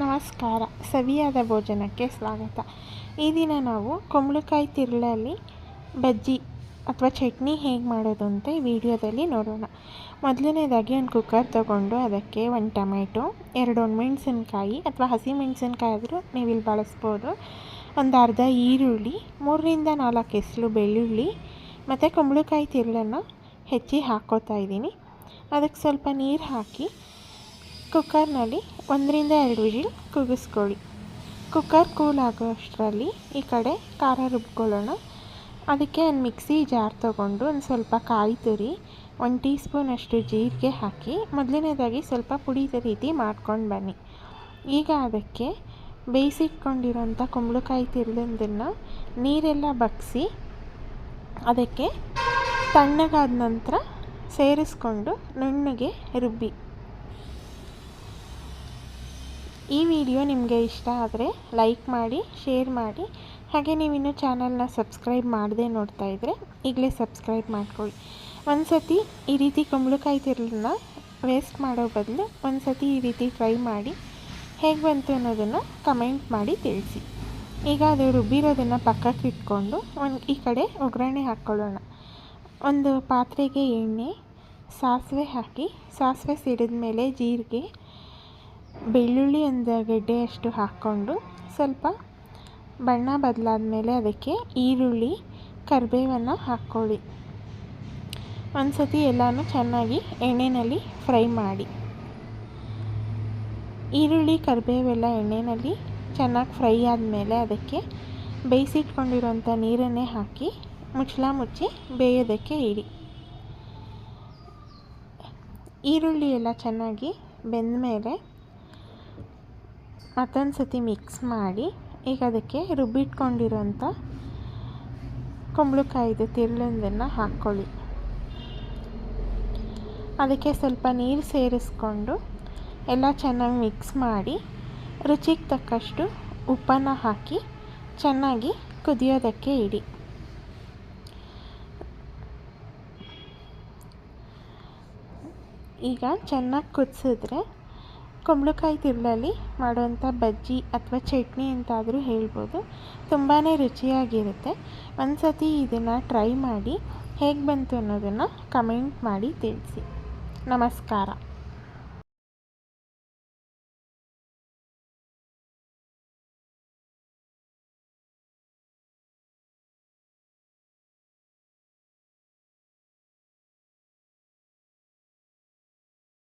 ನಮಸ್ಕಾರ. ಸವಿಯಾದ ಭೋಜನಕ್ಕೆ ಸ್ವಾಗತ. ಈ ದಿನ ನಾವು ಕುಂಬಳಕಾಯಿ ತಿರುಳಲ್ಲಿ ಬಜ್ಜಿ ಅಥವಾ ಚಟ್ನಿ ಹೇಗೆ ಮಾಡೋದು ಅಂತ ಈ ವಿಡಿಯೋದಲ್ಲಿ ನೋಡೋಣ. ಮೊದಲನೇದಾಗಿ ಒಂದು ಕುಕ್ಕರ್ ತೊಗೊಂಡು ಅದಕ್ಕೆ ಒಂದು ಟೊಮೆಟೊ, ಎರಡು ಒಣಮೆಣ್ಸಿನ್ಕಾಯಿ ಅಥವಾ ಹಸಿ ಮೆಣಸಿನ್ಕಾಯಿ ಆದರೂ ನೀವು ಇಲ್ಲಿ ಬಳಸ್ಬೋದು. ಒಂದು ಅರ್ಧ ಈರುಳ್ಳಿ, ಮೂರರಿಂದ ನಾಲ್ಕು ಎಸಳು ಬೆಳ್ಳುಳ್ಳಿ ಮತ್ತು ಕುಂಬಳಕಾಯಿ ತಿರುಳನ್ನು ಹೆಚ್ಚಿ ಹಾಕೋತಾ ಇದ್ದೀನಿ. ಅದಕ್ಕೆ ಸ್ವಲ್ಪ ನೀರು ಹಾಕಿ ಕುಕ್ಕರ್ನಲ್ಲಿ ಒಂದರಿಂದ ಎರಡು ವಿಜಿಲ್ ಕುಗಿಸ್ಕೊಳ್ಳಿ ಕುಕ್ಕರ್ ಕೂಲ್ ಆಗೋ ಅಷ್ಟರಲ್ಲಿ ಈ ಕಡೆ ಖಾರ ರುಬ್ಕೊಳ್ಳೋಣ. ಅದಕ್ಕೆ ಒಂದು ಮಿಕ್ಸಿ ಜಾರ್ ತೊಗೊಂಡು ಒಂದು ಸ್ವಲ್ಪ ಕಾಯಿ ತುರಿ, ಒಂದು ಟೀ ಸ್ಪೂನಷ್ಟು ಜೀರಿಗೆ ಹಾಕಿ ಮೊದಲನೇದಾಗಿ ಸ್ವಲ್ಪ ಪುಡಿದ ರೀತಿ ಮಾಡ್ಕೊಂಡು ಬನ್ನಿ. ಈಗ ಅದಕ್ಕೆ ಬೇಯಿಸಿಟ್ಕೊಂಡಿರೋಂಥ ಕುಂಬಳಕಾಯಿ ತಿರುಳಂದನ್ನು ನೀರೆಲ್ಲ ಬಗ್ಸಿ ಅದಕ್ಕೆ ತಣ್ಣಗಾದ ನಂತರ ಸೇರಿಸ್ಕೊಂಡು ನುಣ್ಣಗೆ ರುಬ್ಬಿ. ಈ ವಿಡಿಯೋ ನಿಮಗೆ ಇಷ್ಟ ಆದರೆ ಲೈಕ್ ಮಾಡಿ, ಶೇರ್ ಮಾಡಿ. ಹಾಗೆ ನೀವು ಇನ್ನೂ ಚಾನಲ್ನ ಸಬ್ಸ್ಕ್ರೈಬ್ ಮಾಡದೆ ನೋಡ್ತಾ ಇದ್ದರೆ ಈಗಲೇ ಸಬ್ಸ್ಕ್ರೈಬ್ ಮಾಡ್ಕೊಳ್ಳಿ. ಒಂದು ಸತಿ ಈ ರೀತಿ ಕುಂಬಳಕಾಯಿ ತಿರುಳನ್ನ ವೇಸ್ಟ್ ಮಾಡೋ ಬದಲು ಒಂದು ಸತಿ ಈ ರೀತಿ ಟ್ರೈ ಮಾಡಿ ಹೇಗೆ ಬಂತು ಅನ್ನೋದನ್ನು ಕಮೆಂಟ್ ಮಾಡಿ ತಿಳಿಸಿ. ಈಗ ಅದು ರುಬ್ಬಿರೋದನ್ನು ಪಕ್ಕಕ್ಕೆ ಇಟ್ಕೊಂಡು ಒಂದು ಈ ಕಡೆ ಒಗ್ಗರಣೆ ಹಾಕ್ಕೊಳ್ಳೋಣ. ಒಂದು ಪಾತ್ರೆಗೆ ಎಣ್ಣೆ, ಸಾಸಿವೆ ಹಾಕಿ, ಸಾಸಿವೆ ಸಿಡಿದ ಮೇಲೆ ಜೀರಿಗೆ ಬೆಳ್ಳುಳ್ಳಿ ಒಂದು ಗೆಡ್ಡೆಯಷ್ಟು ಹಾಕ್ಕೊಂಡು ಸ್ವಲ್ಪ ಬಣ್ಣ ಬದಲಾದ ಮೇಲೆ ಅದಕ್ಕೆ ಈರುಳ್ಳಿ, ಕರಿಬೇವನ್ನು ಹಾಕ್ಕೊಳ್ಳಿ. ಒಂದು ಸತಿ ಎಲ್ಲನೂ ಚೆನ್ನಾಗಿ ಎಣ್ಣೆಯಲ್ಲಿ ಫ್ರೈ ಮಾಡಿ. ಈರುಳ್ಳಿ, ಕರಿಬೇವೆಲ್ಲ ಎಣ್ಣೆಯಲ್ಲಿ ಚೆನ್ನಾಗಿ ಫ್ರೈ ಆದಮೇಲೆ ಅದಕ್ಕೆ ಬೇಯಿಸಿಟ್ಕೊಂಡಿರೋಂಥ ನೀರನ್ನೇ ಹಾಕಿ ಮುಚ್ಚಳ ಮುಚ್ಚಿ ಬೇಯೋದಕ್ಕೆ ಇಡಿ ಈರುಳ್ಳಿ ಎಲ್ಲ ಚೆನ್ನಾಗಿ ಬೆಂದ ಮೇಲೆ ಮತ್ತೊಂದು ಸತಿ ಮಿಕ್ಸ್ ಮಾಡಿ, ಈಗ ಅದಕ್ಕೆ ರುಬ್ಬಿಟ್ಕೊಂಡಿರೋಂಥ ಕುಂಬಳಕಾಯಿದು ತಿರುಳೊಂದನ್ನು ಹಾಕ್ಕೊಳ್ಳಿ. ಅದಕ್ಕೆ ಸ್ವಲ್ಪ ನೀರು ಸೇರಿಸ್ಕೊಂಡು ಎಲ್ಲ ಚೆನ್ನಾಗಿ ಮಿಕ್ಸ್ ಮಾಡಿ, ರುಚಿಗೆ ತಕ್ಕಷ್ಟು ಉಪ್ಪನ್ನು ಹಾಕಿ ಚೆನ್ನಾಗಿ ಕುದಿಯೋದಕ್ಕೆ ಇಡಿ. ಈಗ ಚೆನ್ನಾಗಿ ಕುದಿಸಿದ್ರೆ ಕುಂಬಳಕಾಯಿ ತಿರುಳಲ್ಲಿ ಮಾಡುವಂಥ ಬಜ್ಜಿ ಅಥವಾ ಚಟ್ನಿ ಅಂತಾದರೂ ಹೇಳ್ಬೋದು. ತುಂಬಾ ರುಚಿಯಾಗಿರುತ್ತೆ. ಒಂದು ಸತಿ ಇದನ್ನು ಟ್ರೈ ಮಾಡಿ ಹೇಗೆ ಬಂತು ಅನ್ನೋದನ್ನು ಕಮೆಂಟ್ ಮಾಡಿ ತಿಳಿಸಿ. ನಮಸ್ಕಾರ.